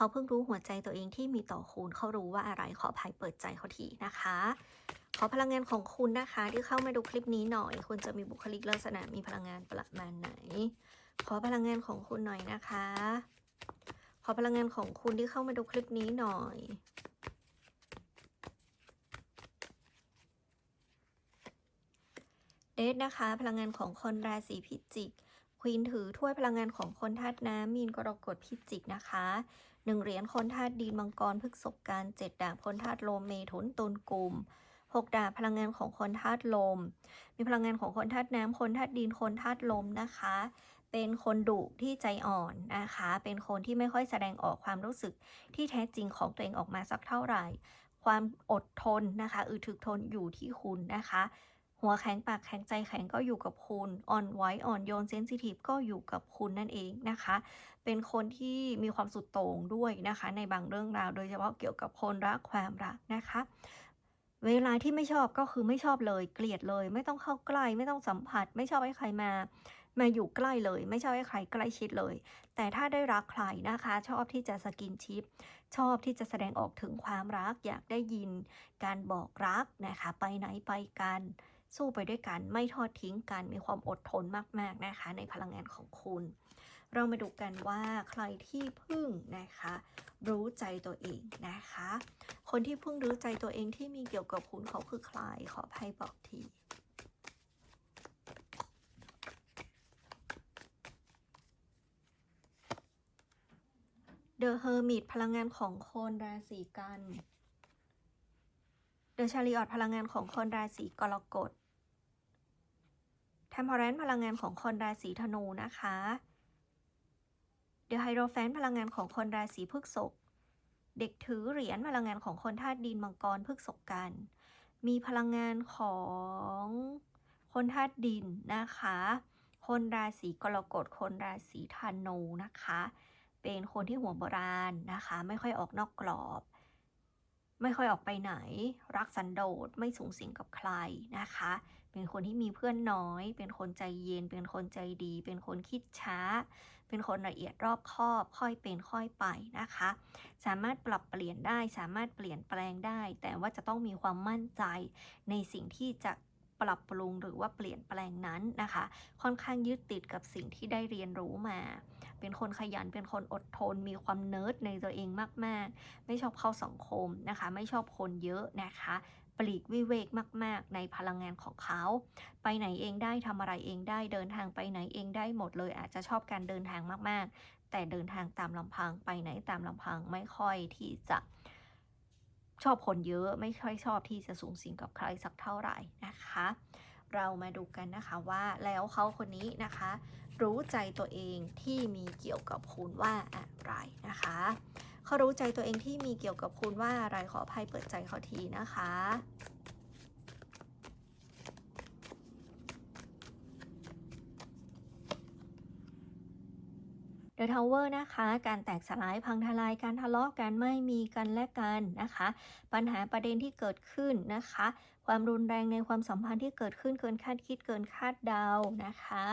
เขาเพิ่งรู้หัวใจตัวเองที่มีต่อคุณ เขารู้ว่าอะไรขอภัยเปิดใจเขาทีนะคะ ขอพลังงานของคุณนะคะ ที่เข้ามาดูคลิปนี้หน่อย คุณจะมีบุคลิกลักษณะมีพลังงานประมาณไหน ขอพลังงานของคุณหน่อยนะคะ ขอพลังงานของคุณที่เข้ามาดูคลิปนี้หน่อยเดทนะคะ พลังงานของคนราศีพิจิก ควีนถือถ้วยพลังงานของคนธาตุน้ำมีนกรกฎพิจิกนะคะหนึ่งเหรียญคนธาตุดินมังกรพฤกษบการเจ็ดดาบคนธาตุลมเมถุนตุลกลุ่มหกดาบพลังงานของคนธาตุลม มีพลังงานของคนธาตุน้ำคนธาตุดินคนธาตุลมนะคะ เป็นคนดุที่ใจอ่อนนะคะ เป็นคนที่ไม่ค่อยแสดงออกความรู้สึกที่แท้จริงของตัวเองออกมาสักเท่าไหร่ ความอดทนนะคะอึดถึกทนอยู่ที่คุณนะคะ หัวแข็งปากแข็งใจแข็งก็อยู่กับคุณอ่อนไหวอ่อนโยนเซนซิทีฟก็อยู่กับคุณนั่นเองนะคะ เป็นคนที่มีความสุดโต่งด้วยนะคะ ในบางเรื่องราว โดยเฉพาะเกี่ยวกับคนรักความรักนะคะ เวลาที่ไม่ชอบก็คือไม่ชอบเลย เกลียดเลย ไม่ต้องเข้าใกล้ ไม่ต้องสัมผัส ไม่ชอบให้ใครมามาอยู่ใกล้เลย ไม่ชอบให้ใครใกล้ชิดเลย แต่ถ้าได้รักใครนะคะ ชอบที่จะสกินชิป ชอบที่จะแสดงออกถึงความรัก อยากได้ยินการบอกรักนะคะ ไปไหนไปกัน สู้ไปด้วยกัน ไม่ทอดทิ้งกัน มีความอดทนมากๆนะคะ ในพลังงานของคุณ เรามาดูกันว่าใครที่พึ่งนะคะ รู้ใจตัวเองนะคะ คนที่พิ่งรู้ใจตัวเองที่มีเกี่ยวกับคุณเขาคือใคร ขอให้บอกที The Hermit พลังงานของคนราศีกัน The Chariot พลังงานของคนราศีกรกฎ Temperance พลังงานของคนราศีธนูนะคะ The Hierophant พลังงานของคนราศีพฤษภเด็กถือเหรียญพลังงานของคนธาตุดินมังกรพฤษภกัน มีพลังงานของคนธาตุดินนะคะ คนราศีกรกฎคนราศีธนูนะคะ เป็นคนที่หัวโบราณนะคะ ไม่ค่อยออกนอกกรอบ ไม่ค่อยออกไปไหน รักสันโดษไม่สูงสิงกับใครนะคะ เป็นคนที่มีเพื่อนน้อย เป็นคนใจเย็น เป็นคนใจดี เป็นคนคิดช้า เป็นคนละเอียดรอบคอบ ค่อยเป็นค่อยไปนะคะ สามารถปรับเปลี่ยนได้ สามารถเปลี่ยนแปลงได้ แต่ว่าจะต้องมีความมั่นใจในสิ่งที่จะปรับปรุงหรือว่าเปลี่ยนแปลงนั้นนะคะ ค่อนข้างยึดติดกับสิ่งที่ได้เรียนรู้มา เป็นคนขยันเป็นคนอดทน มีความเนิร์ดในตัวเองมาก ๆ ไม่ชอบเข้าสังคมนะคะ ไม่ชอบคนเยอะนะคะ ปลีกวิเวกมาก ๆ ในพลังงานของเขา ไปไหนเองได้ทำอะไรเองได้เดินทางไปไหนเองได้หมดเลยอาจจะชอบการเดินทางมาก ๆ แต่เดินทางตามลำพังไปไหนตามลำพังไม่ค่อยที่จะชอบคนเยอะไม่ค่อยชอบที่จะสูงสิงกับใครสักเท่าไหร่นะคะ เรามาดูกันนะคะว่าแล้วเขาคนนี้นะคะ รู้ใจตัวเองที่มีเกี่ยวกับคุณว่าอะไรนะคะ เขารู้ใจตัวเองที่มีเกี่ยวกับคุณว่าอะไรขออภัยเปิดใจเขาทีนะคะ The Tower นะคะ การแตกสลายพังทลายการทะเลาะกันไม่มีกันและกันนะคะ ปัญหาประเด็นที่เกิดขึ้นนะคะ ความรุนแรงในความสัมพันธ์ที่เกิดขึ้นเกินคาดคิดเกินคาดเดานะคะ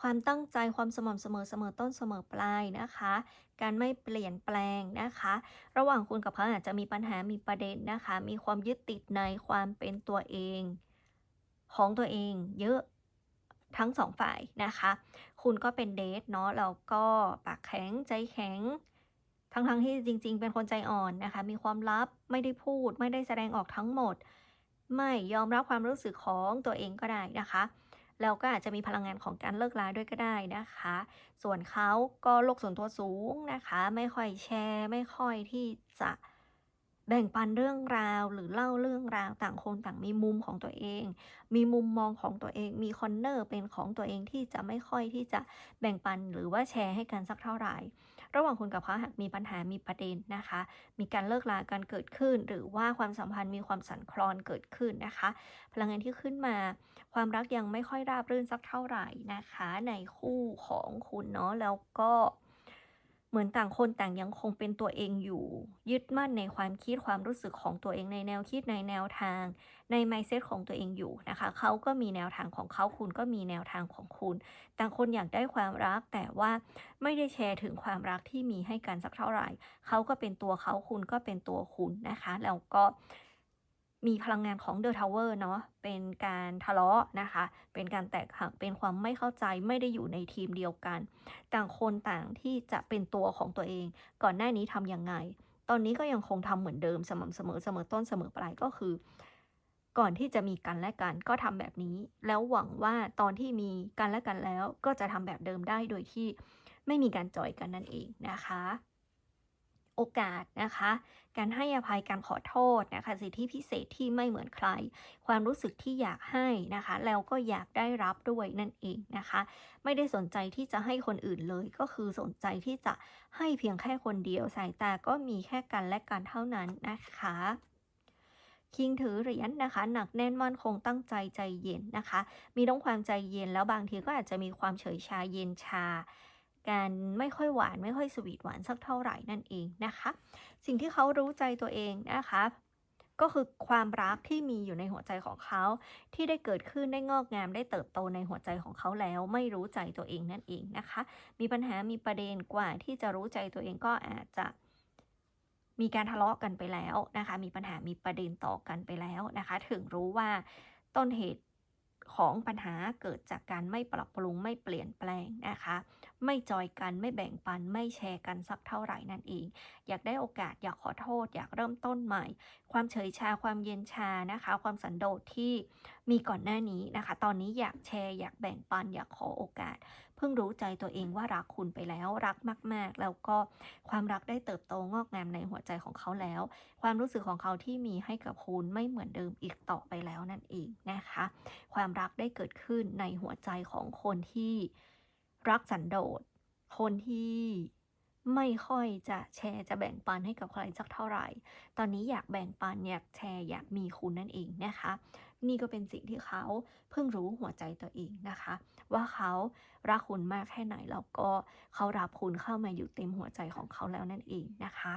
ความตั้งใจความสม่ำเสมอเสมอต้นเสมอปลายนะคะ การไม่เปลี่ยนแปลงนะคะ ระหว่างคุณกับเขาอาจจะมีปัญหามีประเด็นนะคะ มีความยึดติดในความเป็นตัวเอง ของตัวเองเยอะทั้งสองฝ่ายนะคะ คุณก็เป็นเดทเนาะแล้วก็ปากแข็งใจแข็ง ทั้งๆทที่จริง ๆ เป็นคนใจอ่อนนะคะ มีความลับไม่ได้พูด ไม่ได้แสดงออกทั้งหมด ไม่ยอมรับความรู้สึกของตัวเองก็ได้นะคะ แล้วก็อาจจะมีพลังงานของการเลิกลาด้วยก็ได้นะคะ ส่วนเขาก็โลกส่วนตัวสูงนะคะ ไม่ค่อยแชร์ ไม่ค่อยที่จะแบ่งปันเรื่องราวหรือเล่าเรื่องราวต่างคนต่างมีมุมของตัวเอง มีมุมมองของตัวเอง มีคอนเนอร์เป็นของตัวเองที่จะไม่ค่อยที่จะแบ่งปันหรือว่าแชร์ให้กันสักเท่าไหร่ ระหว่างคุณกับเขาหากมีปัญหามีประเด็นนะคะ มีการเลิกลากันเกิดขึ้น หรือว่าความสัมพันธ์มีความสั่นคลอนเกิดขึ้นนะคะ พลังงานที่ขึ้นมา ความรักยังไม่ค่อยราบรื่นสักเท่าไหร่นะคะ ในคู่ของคุณเนาะแล้วก็ เหมือนต่างคนต่างยังคงเป็นตัวเองอยู่ ยึดมั่นในความคิดความรู้สึกของตัวเองในแนวคิดในแนวทาง ใน mindset ของตัวเองอยู่นะคะ เขาก็มีแนวทางของเขาคุณก็มีแนวทางของคุณ ต่างคนอยากได้ความรักแต่ว่าไม่ได้แชร์ถึงความรักที่มีให้กันสักเท่าไหร่ เขาก็เป็นตัวเขาคุณก็เป็นตัวคุณนะคะ แล้วก็ มีพลังงานของ The Tower เนาะเป็นการทะเลาะนะคะ เป็นการแตกหักเป็นความไม่เข้าใจไม่ได้อยู่ในทีมเดียวกัน ต่างคนต่างที่จะเป็นตัวของตัวเอง ก่อนหน้านี้ทำยังไง ตอนนี้ก็ยังคงทำเหมือนเดิมสม่ำเสมอเสมอต้นเสมอปลายก็คือ ก่อนที่จะมีกันและกันก็ทำแบบนี้ แล้วหวังว่าตอนที่มีกันและกันแล้ว ก็จะทำแบบเดิมได้โดยที่ไม่มีการจอยกันนั่นเองนะคะ โอกาสนะคะ การให้อภัยการขอโทษนะคะสิทธิพิเศษที่ไม่เหมือนใคร ความรู้สึกที่อยากให้นะคะ แล้วก็อยากได้รับด้วยนั่นเองนะคะ ไม่ได้สนใจที่จะให้คนอื่นเลย ก็คือสนใจที่จะให้เพียงแค่คนเดียวสายตาก็มีแค่กันและกันเท่านั้นนะคะคิงถือเหรียญนะคะ หนักแน่นมั่นคงตั้งใจใจเย็นนะคะ มีทั้งความใจเย็นแล้วบางทีก็อาจจะมีความเฉยชาเย็นชา การไม่ค่อยหวานไม่ค่อยสวีทหวานสักเท่าไหร่นั่นเองนะคะ สิ่งที่เขารู้ใจตัวเองนะคะ ก็คือความรักที่มีอยู่ในหัวใจของเขา ที่ได้เกิดขึ้นได้งอกงามได้เติบโตในหัวใจของเขาแล้ว ไม่รู้ใจตัวเองนั่นเองนะคะ มีปัญหามีประเด็นกว่าที่จะรู้ใจตัวเองก็อาจจะมีการทะเลาะกันไปแล้วนะคะ มีปัญหามีประเด็นต่อกันไปแล้วนะคะ ถึงรู้ว่าต้นเหตุ ของปัญหาเกิดจากการไม่ปรับปรุงไม่เปลี่ยนแปลงนะคะ ไม่จอยกันไม่แบ่งปันไม่แชร์กันสักเท่าไหร่นั่นเอง อยากได้โอกาสอยากขอโทษ อยากเริ่มต้นใหม่ ความเฉยชาความเย็นชานะคะ ความสันโดษที่มีก่อนหน้านี้นะคะ ตอนนี้อยากแชร์อยากแบ่งปันอยากขอโอกาส เพิ่งรู้ใจตัวเองว่ารักคุณไปแล้วรักมาก ๆ แล้วก็ความรักได้เติบโตงอกงามในหัวใจของเขาแล้ว ความรู้สึกของเขาที่มีให้กับคุณไม่เหมือนเดิมอีกต่อไปแล้วนั่นเองนะคะ ความรักได้เกิดขึ้นในหัวใจของคนที่รักสันโดษคนที่ ไม่ค่อยจะแชร์จะแบ่งปันให้กับใครสักเท่าไหร่ ตอนนี้อยากแบ่งปันอยากแชร์อยากมีคุณนั่นเองนะคะ นี่ก็เป็นสิ่งที่เขาเพิ่งรู้หัวใจตัวเองนะคะ ว่าเขารักคุณมากแค่ไหนแล้วก็เขารับคุณเข้ามาอยู่เต็มหัวใจของเขาแล้วนั่นเองนะคะ